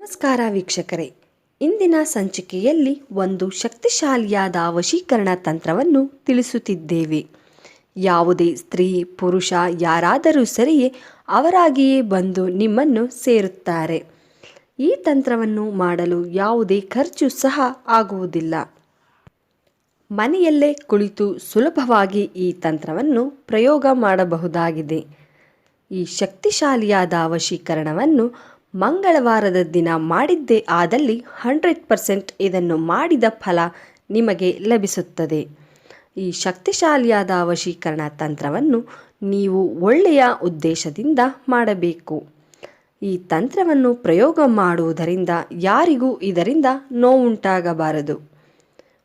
ನಮಸ್ಕಾರ ವೀಕ್ಷಕರೇ. ಇಂದಿನ ಸಂಚಿಕೆಯಲ್ಲಿ ಒಂದು ಶಕ್ತಿಶಾಲಿಯಾದ ವಶೀಕರಣ ತಂತ್ರವನ್ನು ತಿಳಿಸುತ್ತಿದ್ದೇವೆ. ಯಾವುದೇ ಸ್ತ್ರೀ, ಪುರುಷ ಯಾರಾದರೂ ಸರಿಯೇ ಅವರಾಗಿಯೇ ಬಂದು ನಿಮ್ಮನ್ನು ಸೇರುತ್ತಾರೆ. ಈ ತಂತ್ರವನ್ನು ಮಾಡಲು ಯಾವುದೇ ಖರ್ಚು ಸಹ ಆಗುವುದಿಲ್ಲ. ಮನೆಯಲ್ಲೇ ಕುಳಿತು ಸುಲಭವಾಗಿ ಈ ತಂತ್ರವನ್ನು ಪ್ರಯೋಗ ಮಾಡಬಹುದಾಗಿದೆ. ಈ ಶಕ್ತಿಶಾಲಿಯಾದ ವಶೀಕರಣವನ್ನು ಮಂಗಳವಾರದ ದಿನ ಮಾಡಿದ್ದೇ ಆದಲ್ಲಿ ಹಂಡ್ರೆಡ್ ಪರ್ಸೆಂಟ್ ಇದನ್ನು ಮಾಡಿದ ಫಲ ನಿಮಗೆ ಲಭಿಸುತ್ತದೆ. ಈ ಶಕ್ತಿಶಾಲಿಯಾದ ವಶೀಕರಣ ತಂತ್ರವನ್ನು ನೀವು ಒಳ್ಳೆಯ ಉದ್ದೇಶದಿಂದ ಮಾಡಬೇಕು. ಈ ತಂತ್ರವನ್ನು ಪ್ರಯೋಗ ಮಾಡುವುದರಿಂದ ಯಾರಿಗೂ ಇದರಿಂದ ನೋವುಂಟಾಗಬಾರದು.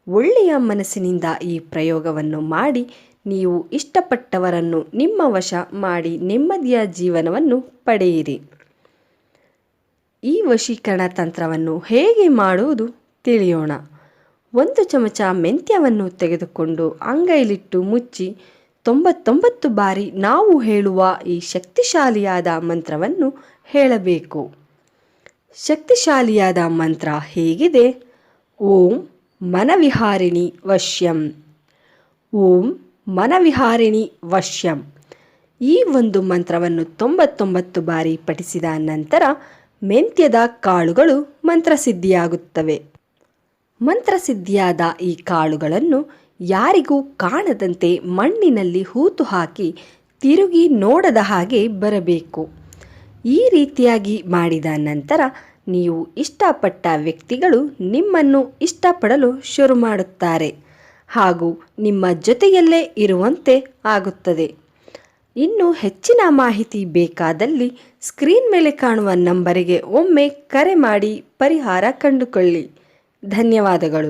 ಒಳ್ಳೆಯ ಮನಸ್ಸಿನಿಂದ ಈ ಪ್ರಯೋಗವನ್ನು ಮಾಡಿ ನೀವು ಇಷ್ಟಪಟ್ಟವರನ್ನು ನಿಮ್ಮ ವಶ ಮಾಡಿ ನೆಮ್ಮದಿಯ ಜೀವನವನ್ನು ಪಡೆಯಿರಿ. ಈ ವಶೀಕರಣ ತಂತ್ರವನ್ನು ಹೇಗೆ ಮಾಡುವುದು ತಿಳಿಯೋಣ. ಒಂದು ಚಮಚ ಮೆಂತ್ಯವನ್ನು ತೆಗೆದುಕೊಂಡು ಅಂಗೈಲಿಟ್ಟು ಮುಚ್ಚಿ ತೊಂಬತ್ತೊಂಬತ್ತು ಬಾರಿ ನಾವು ಹೇಳುವ ಈ ಶಕ್ತಿಶಾಲಿಯಾದ ಮಂತ್ರವನ್ನು ಹೇಳಬೇಕು. ಶಕ್ತಿಶಾಲಿಯಾದ ಮಂತ್ರ ಹೇಗಿದೆ? ಓಂ ಮನವಿಹಾರಿಣಿ ವಶ್ಯಂ. ಓಂ ಮನವಿಹಾರಿಣಿ ವಶ್ಯಂ. ಈ ಒಂದು ಮಂತ್ರವನ್ನು ತೊಂಬತ್ತೊಂಬತ್ತು ಬಾರಿ ಪಠಿಸಿದ ನಂತರ ಮೆಂತ್ಯದ ಕಾಳುಗಳು ಮಂತ್ರಸಿದ್ಧಿಯಾಗುತ್ತವೆ. ಮಂತ್ರಸಿದ್ಧಿಯಾದ ಈ ಕಾಳುಗಳನ್ನು ಯಾರಿಗೂ ಕಾಣದಂತೆ ಮಣ್ಣಿನಲ್ಲಿ ಹೂತು ಹಾಕಿ ತಿರುಗಿ ನೋಡದ ಹಾಗೆ ಬರಬೇಕು. ಈ ರೀತಿಯಾಗಿ ಮಾಡಿದ ನಂತರ ನೀವು ಇಷ್ಟಪಟ್ಟ ವ್ಯಕ್ತಿಗಳು ನಿಮ್ಮನ್ನು ಇಷ್ಟಪಡಲು ಶುರು ಮಾಡುತ್ತಾರೆ. ಹಾಗೂ ನಿಮ್ಮ ಜೊತೆಯಲ್ಲೇ ಇರುವಂತೆ ಆಗುತ್ತದೆ. ಇನ್ನು ಹೆಚ್ಚಿನ ಮಾಹಿತಿ ಬೇಕಾದಲ್ಲಿ ಸ್ಕ್ರೀನ್ ಮೇಲೆ ಕಾಣುವ ನಂಬರಿಗೆ ಒಮ್ಮೆ ಕರೆ ಮಾಡಿ ಪರಿಹಾರ ಕಂಡುಕೊಳ್ಳಿ. ಧನ್ಯವಾದಗಳು.